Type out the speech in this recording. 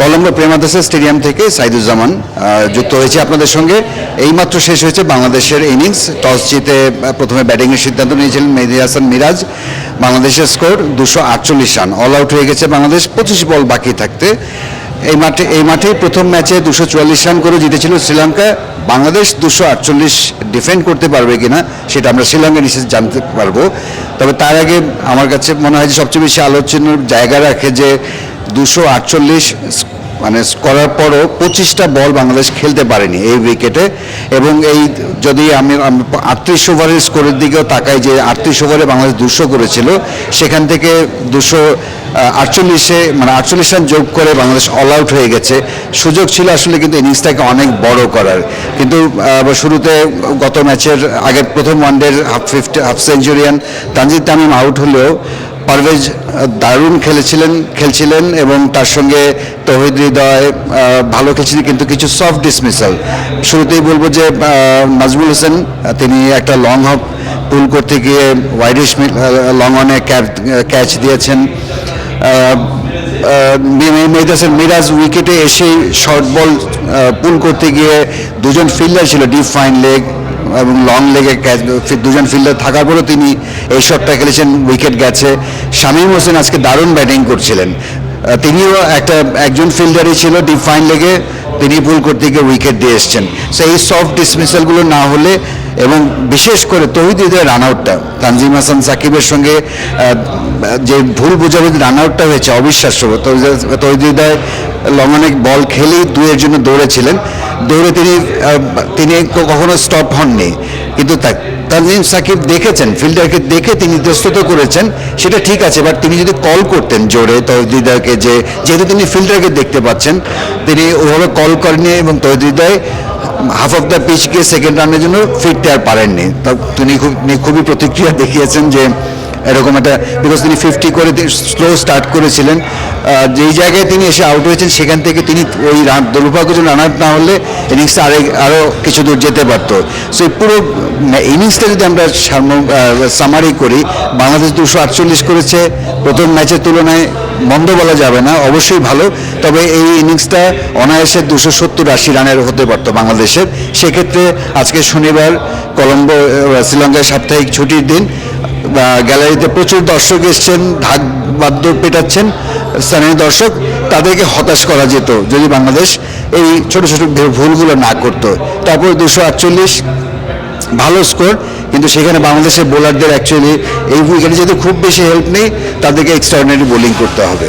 Colombo Premadasa stadium থেকে সাইদুজ্জামান যুক্ত হয়েছে আপনাদের সঙ্গে। এইমাত্র শেষ হয়েছে বাংলাদেশের ইনিংস। টস জিতে প্রথমে ব্যাটিংয়ের সিদ্ধান্ত নিয়েছিলেন মেহেদি হাসান মিরাজ। বাংলাদেশের স্কোর দুশো আটচল্লিশ রান। অল আউট হয়ে গেছে বাংলাদেশ। পঁচিশ বল বাকি থাকতে। এই মাঠে এই মাঠে প্রথম ম্যাচে দুশো চুয়াল্লিশ রান করে জিতেছিল শ্রীলঙ্কা। বাংলাদেশ দুশো আটচল্লিশ ডিফেন্ড করতে পারবে কিনা, সেটা আমরা শ্রীলঙ্কা নিশ্চিত জানতে পারব। তবে তার আগে আমার কাছে মনে হয় যে সবচেয়ে বেশি আলোচনার জায়গা রাখে যে দুশো আটচল্লিশ মানে করার পরও পঁচিশটা বল বাংলাদেশ খেলতে পারেনি এই উইকেটে। এবং এই যদি আমি আটত্রিশ ওভারের স্কোরের দিকেও তাকাই যে আটত্রিশ ওভারে বাংলাদেশ দুশো করেছিল, সেখান থেকে দুশো আটচল্লিশে মানে আটচল্লিশ রান যোগ করে বাংলাদেশ অল আউট হয়ে গেছে। সুযোগ ছিল আসলে কিন্তু ইনিংসটাকে অনেক বড় করার। কিন্তু শুরুতে গত ম্যাচের আগের প্রথম ওয়ানডের half fifty half centurion Tanzid Tamim out হলেও পারভেজ দারুণ খেলেছিলেন, খেলছিলেন এবং তার সঙ্গে তহিদ হৃদয় ভালো খেলছিলেন, কিন্তু কিছু সফট ডিসমিসাল শুরুতেই বলব যে নাজমুল হোসেন তিনি একটা লং হপ পুল করতে গিয়ে ওয়াইডিশ লং অনে ক্যাচ দিয়েছেন। মেহদাসের মিরাজ উইকেটে এসে শর্ট বল পুল করতে গিয়ে দুজন ফিল্ডার ছিল ডিপ ফাইন লেগ এবং লং লেগে ক্যাচ দুজন ফিল্ডার থাকার পরেও তিনি এই শটটা খেলেছেন উইকেট গেছে। শামীম হোসেন আজকে দারুণ ব্যাটিং করছিলেন। তিনিও একটা, একজন ফিল্ডারই ছিল ডিপ ফাইন লেগে তিনি ভুল করতে গিয়ে উইকেট দিয়ে এসছেন। সো এই সফট ডিসমিসালগুলো না হলে এবং বিশেষ করে তহিদ হৃদয়ের রান আউটটা তানজিম হাসান সাকিবের সঙ্গে যে ভুল বোঝাবুঝি রান আউটটা হয়েছে অবিশ্বাস্য তহিদ- লঙ্গনে বল খেলেই দুয়ের জন্য দৌড়েছিলেন। দৌড়ে তিনি তিনি কখনো স্টপ হননি। কিন্তু তানজিম সাকিব দেখেছেন, ফিল্ডারকে দেখে তিনি ইতস্তত করেছেন, সেটা ঠিক আছে বাট তিনি যদি কল করতেন জোরে তহিদাকে যে যেহেতু তিনি ফিল্ডারকে দেখতে পাচ্ছেন, তিনি ওভাবে কল করেননি এবং তহদিদায় হাফ অফ দ্য পিচ গিয়ে সেকেন্ড রানের জন্য ফিরতে আর পারেননি। তা তিনি খুব খুবই প্রতিক্রিয়া দেখিয়েছেন যে এরকম একটা বিকজ তিনি ফিফটি করে স্লো স্টার্ট করেছিলেন। যেই জায়গায় তিনি এসে আউট হয়েছেন, সেখান থেকে তিনি ওই রান দুর্ভাগ্যজনক রান আউট না হলে ইনিংসটা আরেক আরও কিছু দূর যেতে পারত। সো পুরো ইনিংসটা যদি আমরা সামারি করি, বাংলাদেশ দুশো আটচল্লিশ করেছে, প্রথম ম্যাচের তুলনায় মন্দ বলা যাবে না, অবশ্যই ভালো। তবে এই ইনিংসটা অনায়াসে দুশো সত্তর আশি রানের হতে পারতো বাংলাদেশের। সেক্ষেত্রে আজকে শনিবার কলম্বো শ্রীলঙ্কায় সাপ্তাহিক ছুটির দিন গ্যালারিতে প্রচুর দর্শক এসছেন, ঢাক বাদ্য পেটাচ্ছেন, স্থানীয় দর্শক, তাদেরকে হতাশ করা যেত যদি বাংলাদেশ এই ছোট ছোট ভুলগুলো না করত। তারপর দুশো আটচল্লিশ, ভালো স্কোর, কিন্তু সেখানে বাংলাদেশের বোলারদের অ্যাকচুয়ালি এই উইকেটে যেহেতু খুব বেশি হেল্প নেই, তাদেরকে এক্সট্রাঅর্ডিনারি বোলিং করতে হবে।